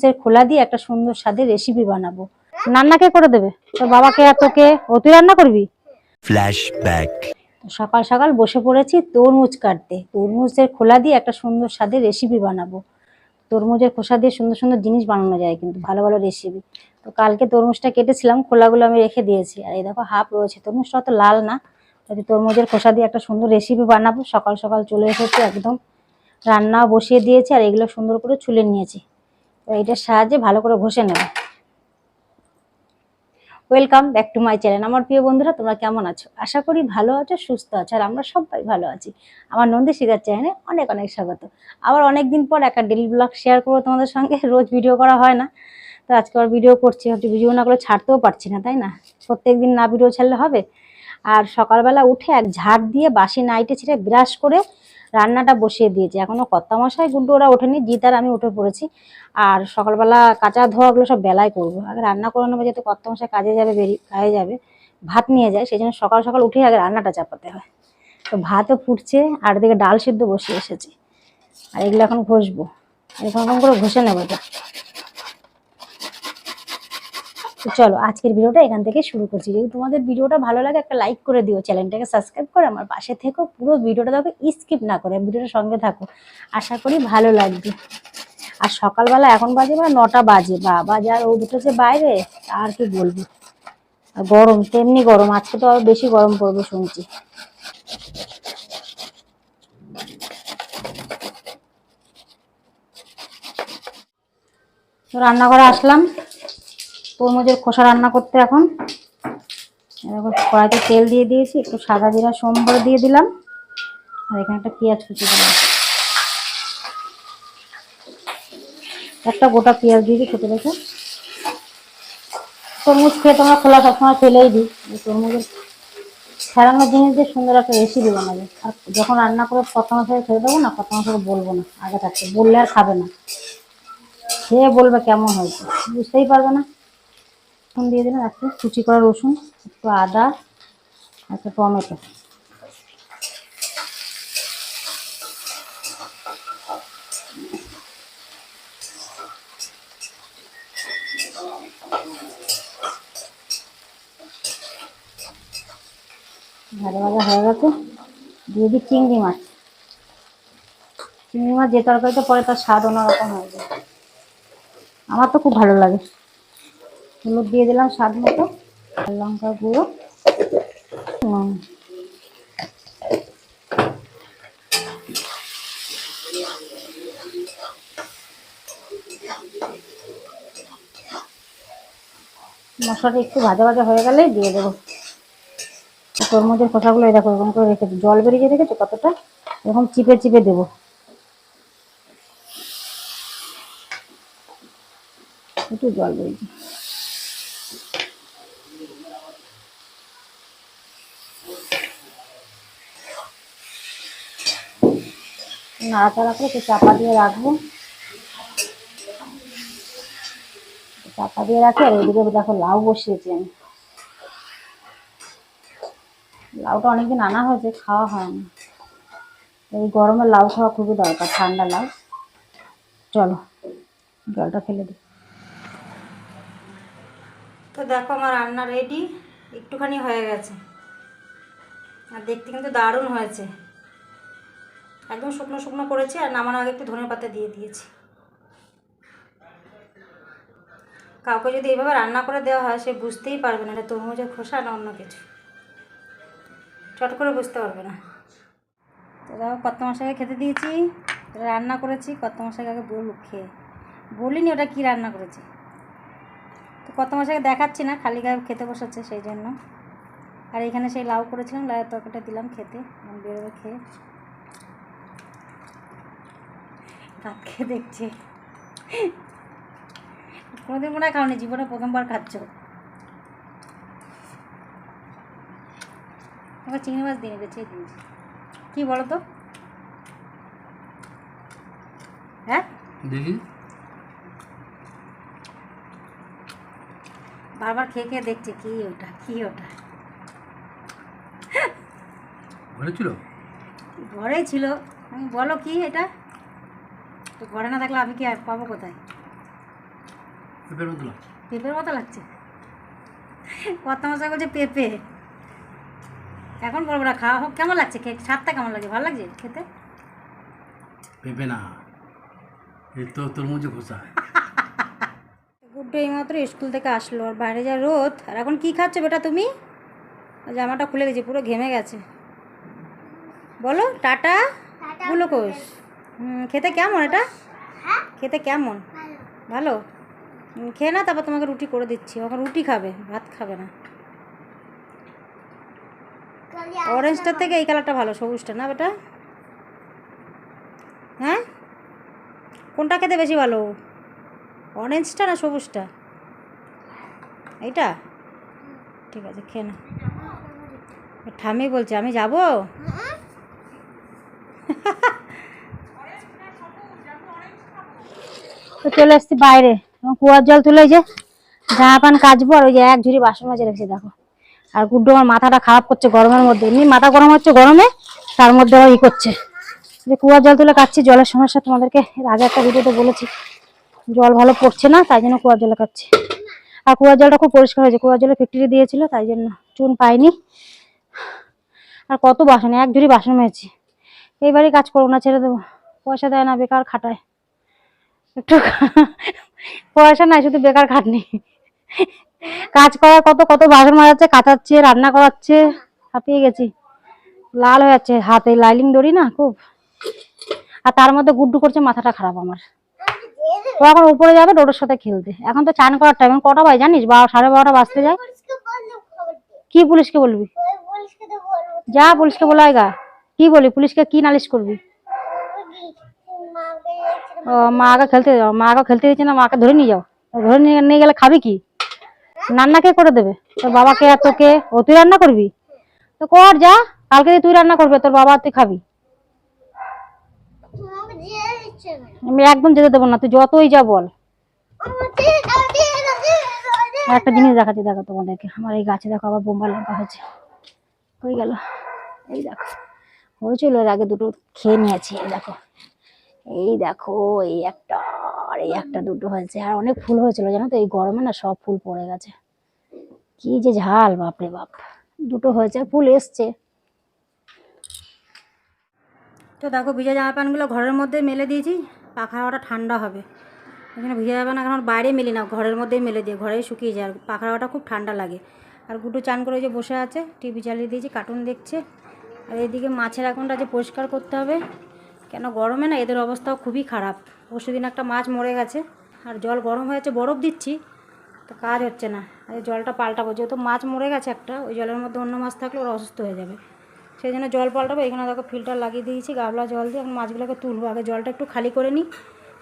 সে খোলা দিয়ে একটা সুন্দর স্বাদের রেসিপি বানাবো। রান্না কে করে দেবে? তোর বাবাকে আর তোকে? ও তুই রান্না করবি. তো সকাল সকাল বসে পড়েছি তরমুজ কাটতে। তরমুজের খোলা দিয়ে একটা সুন্দর স্বাদের রেসিপি বানাবো। তরমুজের খোসা দিয়ে সুন্দর সুন্দর জিনিস বানানো যায় কিন্তু ভালো ভালো রেসিপি তো কালকে তরমুজটা কেটেছিলাম খোলাগুলো আমি রেখে দিয়েছি। আর এই দেখো হাফ রয়েছে তরমুজটা অত লাল না। যদি তরমুজের খোসা দিয়ে একটা সুন্দর রেসিপি বানাবো। সকাল সকাল চলে এসেছি একদম। রান্না বসিয়ে দিয়েছি আর এগুলো সুন্দর করে ছুলে নিয়েছি। তো এইটার সাহায্যে ভালো করে ঘষে নেবে। Welcome back to my channel আমার প্রিয় বন্ধুরা, তোমরা কেমন আছো? আশা করি ভালো আছো, সুস্থ আছো, আর আমরা সবাই ভালো আছি। আমার নন্দী শিকার চ্যানেলে অনেক অনেক স্বাগত। আবার অনেক দিন পর একটা ডেলি ব্লগ শেয়ার করব তোমাদের সঙ্গে। রোজ ভিডিও করা হয় না। তো আজকে আবার ভিডিও করছি হয়তো ভিডিও না করে ছাড়তেও পারছি না, তাই না? প্রত্যেক দিন না ভিডিও ছাড়লে হবে। আর সকালবেলা উঠে এক ঝাড় দিয়ে বাসি নাইটে ছেড়ে ব্রাশ করে রান্নাটা বসিয়ে দিয়েছি। এখনও কর্তা মশাই গুন্টু ওরা ওঠেনি জিত আর আমি উঠে পড়েছি। আর সকালবেলা কাঁচা ধোয়াগুলো সব বেলায় করব। আগে রান্না করে নেব, যেহেতু কর্তা মশাই কাজে যাবে বেরিয়ে কাজে যাবে, ভাত নিয়ে যায়, সেই জন্য সকাল সকাল উঠে আগে রান্নাটা চাপাতে হয়। তো ভাতও ফুটছে, আর দিকে ডাল সিদ্ধ বসিয়ে এসেছে। আর এগুলো এখন ঘষবো। এরকম করে ঘষে নেব এটা। তো চলো, আজকের ভিডিওটা এখান থেকে শুরু করছি। যদি তোমাদের ভিডিওটা ভালো লাগে, একটা লাইক করে দিও চ্যানেলটাকে সাবস্ক্রাইব করে, আমার পাশে থেকো। পুরো ভিডিওটা দেখো স্কিপ না করে, ভিডিওটার সঙ্গে থাকো। আশা করি ভালো লাগবে। আর সকালবেলা এখন বাজে বা নটা বাজে। বাবা যা রোদ উঠেছে বাইরে, আর কি বলব। গরম, তেমনি গরম। আজকে তো আরও বেশি গরম পড়বে শুনছি। রান্না করে আসলাম। তরমুজের খোসা রান্না করতে এখন। এরকম কড়াইতে তেল দিয়ে দিয়েছি, একটু সাদা জিরা, সোমবার দিয়ে দিলাম। আর এখানে একটা পেঁয়াজ কুচি দিলাম। একটা গোটা পেঁয়াজ দিয়ে দিই খেতে রেখে তরমুজ খেয়ে তোমরা খোলা সবসময় ফেলেই দিই। তরমুজের ফেরানো জিনিস দিয়ে সুন্দর একটা রেসিপি বানাবে। আর যখন রান্না করে কত মাসে খেয়ে দেবো না কত মাসে বলব না, আগে থাকতে। বললে আর খাবে না। খেয়ে বলবে কেমন হয়েছে, বুঝতেই পারবে না। রসুন দিয়ে দিলাম, একটু কুচি করা রসুন, একটু আদা, একটা টমেটো। ভাজা ভাজা হয়ে গেছে। দিয়ে দিই চিংড়ি মাছ। চিংড়ি মাছ যে তরকারিতে পরে তার স্বাদ অন্যরকম হয়ে যায়। আমার তো খুব ভালো লাগে। হলুদ দিয়ে দিলাম স্বাদ মতো, আর লঙ্কা গুঁড়ো। মশলাটা একটু ভাজা ভাজা হয়ে গেলে দিয়ে দেবো। তরমুজের খোসাগুলো দেখো, এরকম করে রেখেছি জল বেরিয়ে রেখেছো কতটা? এরকম চিপে চিপে দেবো। একটু জল বেরিয়েছে নাড়াচাড়া করে একটু চাপা দিয়ে রাখব। চাপা দিয়ে রাখি আর এদিকে দেখো লাউ বসিয়েছি আমি। লাউটা অনেকদিন আনা হয়েছে, খাওয়া হয় না এই গরমে লাউ খাওয়া খুবই দরকার, ঠান্ডা লাউ। চলো, জলটা ফেলে দিই। তো দেখো আমার রান্না রেডি একটুখানি হয়ে গেছে। আর দেখতে কিন্তু দারুণ হয়েছে। একদম শুকনো শুকনো করেছি আর নামানোর আগে একটু ধনে পাতা দিয়ে দিয়েছি। কাউকে যদি এইভাবে রান্না করে দেওয়া হয়, সে বুঝতেই পারবে না এটা তরমুজের খোসা না অন্য কিছু। চট করে বুঝতে পারবে না। দেখো কত মশাইকে খেতে দিয়েছি। রান্না করেছি কত মশাইকে আগে বলুক খেয়ে। বলিনি ওটা কী রান্না করেছি। তো কত মশাইকে দেখাচ্ছি না, খালি গায়ে খেতে বসেছে সেই জন্য। আর এখানে সেই লাউ করেছিলাম লাউ তরকারিটা দিলাম খেতে বেরোবে খেয়ে। ভাত খেয়ে দেখছি। কোনোদিন মনে হয় খাওনি জীবনে প্রথমবার খাচ্ছ। আমার চিংড়ি মাছ দিয়ে বেছে দিয়েছি কী বলো তো হ্যাঁ? দেখি। বারবার খেয়ে খেয়ে দেখছে কি ওটা কি ওটা? ঘরে ছিল? ঘরেই ছিল। বলো কি এটা? তো ঘরে না থাকলে আমি কি আর পাবো কোথায়? পেঁপের মতো লাগছে। পেঁপের মতো লাগছে? কত মশাই বলছে পেঁপে। এখন বলব না খাওয়া হোক কেমন লাগছে খেয়ে স্বাদটা কেমন লাগে? ভালো লাগছে খেতে? পেঁপে না। এই তো তরমুজে খোসা। গুড্ডু এইমাত্র স্কুল থেকে আসলো আর বাইরে যা রোদ। আর এখন কি খাচ্ছ বেটা তুমি? জামাটা খুলে গেছে পুরো ঘেমে গেছে। বলো টাটা? গ্লুকোজ হুম, খেতে কেমন এটা? খেতে কেমন? ভালো। খেয়ে না তারপর তোমাকে রুটি করে দিচ্ছি। এখন রুটি খাবে ভাত খাবে না। অরেঞ্জটার থেকে এই কালারটা ভালো সবুজটা না বেটা? হ্যাঁ? কোনটা খেতে বেশি ভালো? অরেঞ্জটা না সবুজটা? এইটা? ঠিক আছে খেয়ে না ঠামি বলছে আমি যাব? তো চলে এসছি বাইরে। এবং কুয়ার জল তুলে যে জামা পান কাচবো আর ওই যে এক ঝুড়ি বাসন মাজে রেখেছি, দেখো। আর গুড্ডু আমার মাথাটা খারাপ করছে গরমের মধ্যে। এমনি মাথা গরম হচ্ছে গরমে, তার মধ্যে আবার ই করছে। যে কুয়ার জল তুলে কাচ্ছি, জলের সমস্যা তোমাদেরকে এর আগে একটা ভিডিওতে বলেছি। জল ভালো পড়ছে না, তাই জন্য কুয়ার জলে খাচ্ছি আর কুয়ার জলটা খুব পরিষ্কার হয়েছে, কুয়ার জলে ফ্যাক্টরি দিয়েছিল, তাই জন্য চুন পাইনি। আর কত বাসন, এক ঝুড়ি বাসন মেয়েছি এইবারই কাজ করব না, ছেড়ে দেবো। পয়সা দেয় না, বেকার খাটায়। একটু পয়সা নাই শুধু বেকার খাটনি। কাজ করার কত কত বাসন মাজাচ্ছে কাচাচ্ছে রান্না করাচ্ছে হাঁপিয়ে গেছি। লাল হয়ে যাচ্ছে হাতে লাইলিং দড়ি না খুব। আর তার মধ্যে গুড্ডু করছে মাথাটা খারাপ আমার। ও এখন উপরে যাবে ডোডোর সাথে খেলতে। এখন তো চান করার টাইম কটা বাজে জানিস? বারো সাড়ে বারোটা বাজতে যায়। কি পুলিশকে বলবি? যা পুলিশকে বলে আয় গা। কি বলি পুলিশকে কি নালিশ করবি? মা আগে খেলতে যাও। মা আগে খেলতে দিচ্ছে না মাকে ধরে নিয়ে যাও। ধরে নিয়ে গেলে খাবি কি? রান্না কে করে দেবে? তোর বাবাকে আর তোকে? ও তুই রান্না করবি? তো কর যা কালকে তুই রান্না করবে তোর বাবা তুই খাবি। আমি একদম যেতে দেবো না তুই যতই যা বল। একটা জিনিস দেখাচ্ছি দেখো তোমাদেরকে। আমার এই গাছে দেখো আবার বোম্বা লঙ্কা হয়েছে। হয়ে গেল। এই দেখো। হয়েছিল এর আগে দুটো খেয়ে নিয়েছি এই দেখো। এই দেখো এই একটা আর এই একটা দুটো হয়েছে। আর অনেক ফুল হয়েছিল জানো তো? এই গরমে না সব ফুল পড়ে গেছে। কি যে ঝাল বাপরে বাপ। দুটো হয়েছে ফুল এসছে। তো দেখো ভিজা জামা প্যান্টগুলো ঘরের মধ্যে মেলে দিয়েছি। পাখা হাওয়াটা ঠান্ডা হবে। এখানে ভিজা জামা প্যান্ট এখন বাইরে মেলি না ঘরের মধ্যেই মেলে দিয়ে ঘরেই শুকিয়ে যায়। আর পাখা হাওয়াটা খুব ঠান্ডা লাগে। আর গুড্ডু চান করে যে বসে আছে টিভি চালিয়ে দিয়েছি কার্টুন দেখছে। আর এইদিকে মাছের এখনটা যে পরিষ্কার করতে হবে। কেন গরমে না এদের অবস্থাও খুবই খারাপ। পরশু দিন একটা মাছ মরে গেছে, আর জল গরম হয়েছে, বরফ দিচ্ছি, তো কাজ হচ্ছে না। আর জলটা পাল্টাবো, যেহেতু মাছ মরে গেছে একটা, ওই জলের মধ্যে অন্য মাছ থাকলে ওরা অসুস্থ হয়ে যাবে। সেই জন্য জল পাল্টাবো, এখানে দেখো ফিল্টার লাগিয়ে দিয়েছি, গাবলা জল দিয়ে এখন মাছগুলোকে তুলবো। আগে জলটা একটু খালি করে নিই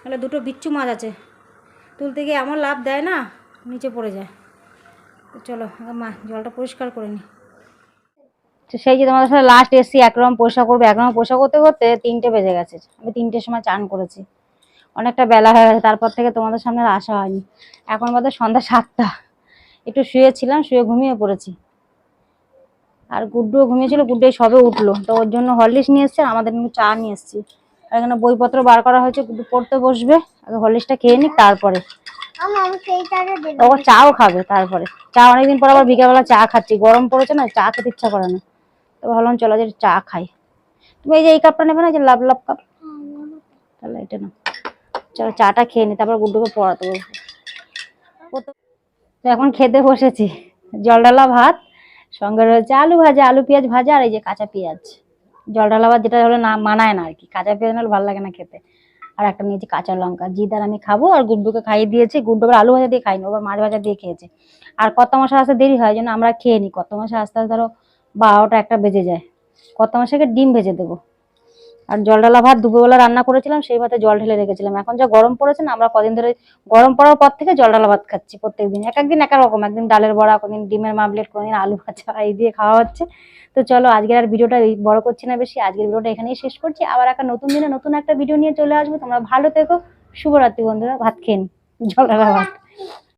তাহলে দুটো বিচ্ছু মাছ আছে। তুলতে গিয়ে এমন লাভ দেয় না, নিচে পড়ে যায়। তো চলো, আগে মা, জলটা পরিষ্কার করে নিই। তো সেই যে তোমাদের সাথে লাস্ট এসছি একরকম পয়সা করবে একরকম পয়সা করতে করতে তিনটে বেজে গেছে। আমি তিনটের সময় চান করেছি। অনেকটা বেলা হয়ে গেছে তারপর থেকে তোমাদের সামনে আসা হয়নি। এখন বাদে সন্ধ্যা সাতটা। একটু শুয়েছিলাম শুয়ে ঘুমিয়ে পড়েছি। আর গুড্ডুও ঘুমিয়েছিল গুড্ডু সবে উঠল। তো ওর জন্য হরলিক্স নিয়ে এসছে আমাদের চা নিয়ে এসছি। আর এখানে বইপত্র বার করা হয়েছে গুড্ডু পড়তে বসবে। আগে হরলিক্সটা খেয়ে নিক তারপরে। ও চাও খাবে তারপরে। চা অনেকদিন পর আবার বিকেলবেলা চা খাচ্ছি। গরম পড়েছে না চা খেতে ইচ্ছা করে না। ভাবলাম চলো যে চা খাই। তুমি এই যে এই কাপটা নেবে না যে লাভ লাভ কাপ? তাহলে এটা না চলো চাটা খেয়ে নি, তারপর গুড্ডুকে পড়াতে বসবো। তো এখন খেতে বসেছি। জল ডালা ভাত, সঙ্গে রয়েছে আলু ভাজা, আলু পেঁয়াজ ভাজা, আর এই যে কাঁচা পেঁয়াজ। জল ডালা ভাত যেটা হলে না মানায় না আর কি, কাঁচা পেঁয়াজ নাহলে ভালো লাগে না খেতে। আর একটা নিয়েছি কাঁচা লঙ্কা জিদার আমি খাব, আর গুড্ডুকে খাইয়ে দিয়েছি। গুড্ডু আলু ভাজা দিয়ে খাইনি ওবার মাছ ভাজা দিয়ে খেয়েছে। আর কত মাসে আসতে দেরি হয় জন্য আমরা খেয়ে নিই কত মাসে আস্তে আস্তে ধরো বারোটা একটা বেজে যায়। কত মাসেকে ডিম ভেজে দেবো। আর জল ডালা ভাত দুপুরবেলা রান্না করেছিলাম, সেই ভাতে জল ঢেলে রেখেছিলাম। এখন যা গরম পড়েছে না, আমরা কদিন ধরে গরম পড়ার পর থেকে জল ডালা ভাত খাচ্ছি প্রত্যেকদিন এক একদিন এক রকম, একদিন ডালের বড়া, কোনদিন ডিমের মামলেট, কোনদিন আলু ভাজা, এই দিয়ে খাওয়া হচ্ছে। তো চলো, আজকের আর ভিডিওটা বড় করছি না বেশি। আজকের ভিডিওটা এখানেই শেষ করছি। আবার একটা নতুন দিনে নতুন একটা ভিডিও নিয়ে চলে আসব। তোমরা ভালো থেকো। শুভরাত্রি বন্ধুরা। ভাত খেন জল ডালা ভাত।